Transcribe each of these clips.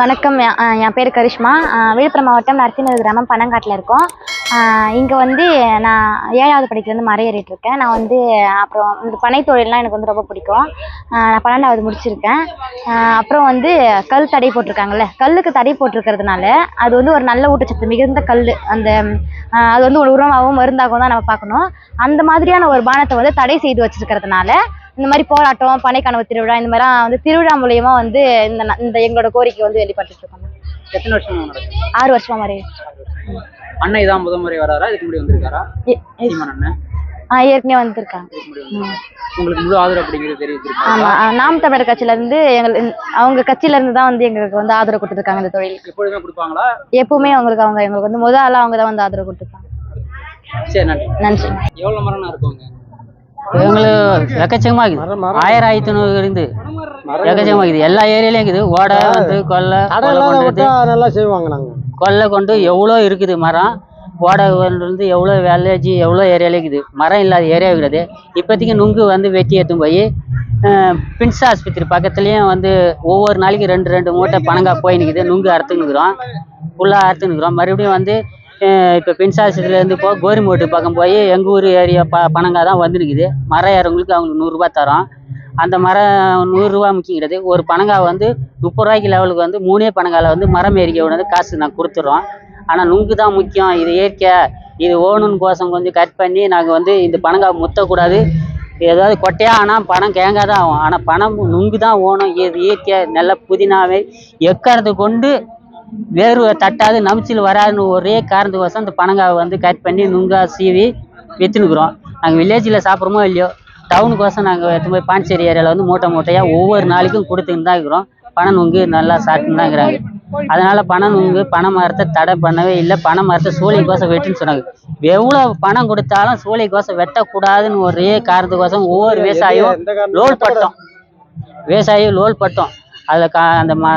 வணக்கம். என் பேர் கரிஷ்மா. விழுப்புரம் மாவட்டம் நரசிம்மர் கிராமம் பனங்காட்டில் இருக்கோம். இங்கே வந்து நான் ஏழாவது படிக்கிறது மரம் இருக்கேன். நான் வந்து அப்புறம் இந்த பனை தொழிலெலாம் எனக்கு வந்து ரொம்ப பிடிக்கும். நான் பன்னெண்டாவது முடிச்சிருக்கேன். அப்புறம் வந்து கல் தடை போட்டிருக்காங்கல்ல கல்லுக்கு தடை போட்டிருக்கிறதுனால அது வந்து ஒரு நல்ல ஊட்டச்சத்து மிகுந்த கல் அந்த அது வந்து ஒரு உரமாகவும் மருந்தாகவும் தான் நம்ம பார்க்கணும். அந்த மாதிரியான ஒரு பானத்தை வந்து தடை செய்து வச்சுருக்கிறதுனால இந்த மாதிரி போராட்டம் பனைக்கனவு திருவிழா இந்த மாதிரிலாம் வந்து திருவிழா மூலியமா வந்து இந்த இந்த எங்களோட கோரிக்கை வந்து வெளிப்பட்டு இருக்கோம் எத்தனை வருஷமா ஆறு வருஷமா மாதிரி. அண்ணன் இதான் முதல் முறை வராரா? இதுக்கு முன்னாடி வந்திருக்காரா? அண்ணன். ஆ ஏற்கனவே வந்திருக்காங்க? உங்களுக்கு முழு ஆதரவு அப்படிங்கிறது தெரிவிச்சிருக்காங்க ஆமா நாம் தமிழர் கட்சியில இருந்து எங்கள் அவங்க கட்சியில இருந்து தான் வந்து எங்களுக்கு வந்து ஆதரவு கொடுத்துருக்காங்க இந்த தொழிலுக்கு எப்பொழுதுமே கொடுப்பாங்களா? எப்பவுமே அவங்களுக்கு அவங்க எங்களுக்கு வந்து முதல் ஆளா அவங்க தான் வந்து ஆதரவு கொடுத்துருக்காங்க. சரி நன்றி. நன்றி. எவ்வளவு மரம் இருக்குங்க எங்களுக்கு எக்கச்சக்கமாக இருக்குது ஆயிரம் ஆயிரத்தி ஐநூறு இருந்து எக்கச்சக்கமாக இருக்குது எல்லா ஏரியாலையும் இருக்குது. ஓடை வந்து கொல்லை கொல்லை கொண்டு நல்லா செய்வாங்க நாங்க. கொல்லை கொண்டு எவ்வளோ இருக்குது மரம்? ஓடை வந்து எவ்வளோ வேலேஜ் எவ்வளோ ஏரியாலே இருக்குது? மரம் இல்லாத ஏரியா கிடையாது இப்போதைக்கு நுங்கு வந்து வெட்டி எடுத்துன்னு போய் பின்ஸ் ஆஸ்பத்திரி பக்கத்துலேயும் வந்து ஒவ்வொரு நாளைக்கு ரெண்டு ரெண்டு மூட்டை பனங்காய் போய் நிற்குது நுங்கு அறுத்துன்னுக்குறோம் ஃபுல்லாக அறுத்துன்னுக்குறோம் மறுபடியும் வந்து இப்போ பின்ஸ் போக போ கோரிமோட்டு பக்கம் போய் எங்கள் ஊர் ஏரியா ப பனங்காய் தான் வந்துருக்குது. மரம் ஏறவங்களுக்கு அவங்களுக்கு நூறுரூபா தரோம். அந்த மரம் நூறுரூவா முக்கியம் கிடையாது ஒரு பனங்காய் வந்து முப்பது ரூபாய்க்கு லெவலுக்கு வந்து மூணே பனங்காயில் வந்து மரம் ஏறிக்க வந்து காசு நான் கொடுத்துட்றோம் ஆனால் நுங்கு தான் முக்கியம். இது இயற்கை. இது ஓணுன்னு கோசம் கொஞ்சம் கட் பண்ணி நாங்கள் வந்து இந்த பனங்காய் முத்தக்கூடாது. ஏதாவது கொட்டையா ஆனால் பணம் கேங்காய் தான் ஆகும். ஆனால் பணம் நுங்கு தான் ஓணும். இது இயற்கை. நல்ல புதினாவை எக்கறது கொண்டு வேர்வை தட்டாது நமிச்சில் வராதுன்னு ஒரே காரணத்துக்கோசம் இந்த பனங்காவை வந்து கட் பண்ணி நுங்கா சீவி விற்றுனுக்குறோம் நாங்கள் வில்லேஜில் சாப்பிட்றோமோ இல்லையோ டவுனுக்கோசம் நாங்கள் எடுத்து போய் பாண்டிச்சேரி ஏரியாவில் வந்து மூட்டை மூட்டையாக ஒவ்வொரு நாளைக்கும் கொடுத்துன்னு தான் இருக்கிறோம். பனை நுங்கு நல்லா சாப்பிட்டுன்னு தான் இருக்கிறாங்க. அதனால பனை நுங்கு பனை மரத்தை தடை பண்ணவே இல்லை. பனை மரத்தை சோழிக்கோசம் வெட்டுன்னு சொன்னாங்க. எவ்வளோ பணம் கொடுத்தாலும் சோழிக்கோசம் வெட்டக்கூடாதுன்னு ஒரே காரணத்துக்கோசம் ஒவ்வொரு விவசாயியும் லோல் பட்டோம். விவசாயி லோல் பட்டோம். அதில் கா அந்த ம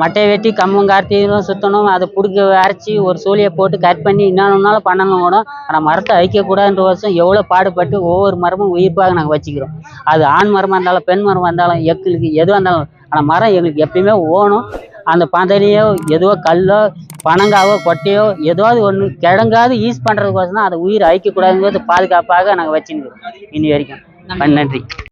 மட்டையை வெட்டி கம்பம் கார்த்தியும் சுற்றணும் அதை பிடிக்க அரைச்சி ஒரு சூழியை போட்டு கட் பண்ணி என்னன்னாலும் பண்ணணும் கூட ஆனால் மரத்தை அழிக்கக்கூடாதுன்ற வருஷம் எவ்வளோ பாடுபட்டு ஒவ்வொரு மரமும் உயிர்ப்பாக நாங்கள் வச்சுக்கிறோம். அது ஆண் மரமாக இருந்தாலும் பெண் மரமாக இருந்தாலும் எங்களுக்கு எதுவாக இருந்தாலும் ஆனால் மரம் எங்களுக்கு எப்பயுமே ஓணும். அந்த பந்தலையோ எதுவோ கல்லோ பனங்காவோ கொட்டையோ ஏதாவது ஒன்று கிழங்காவது யூஸ் பண்ணுறதுக்கோசம் தான் அதை உயிர் அழிக்கக்கூடாதுங்கிறது பாதுகாப்பாக நாங்கள் வச்சுருக்கோம் இனி வரைக்கும். நன்றி.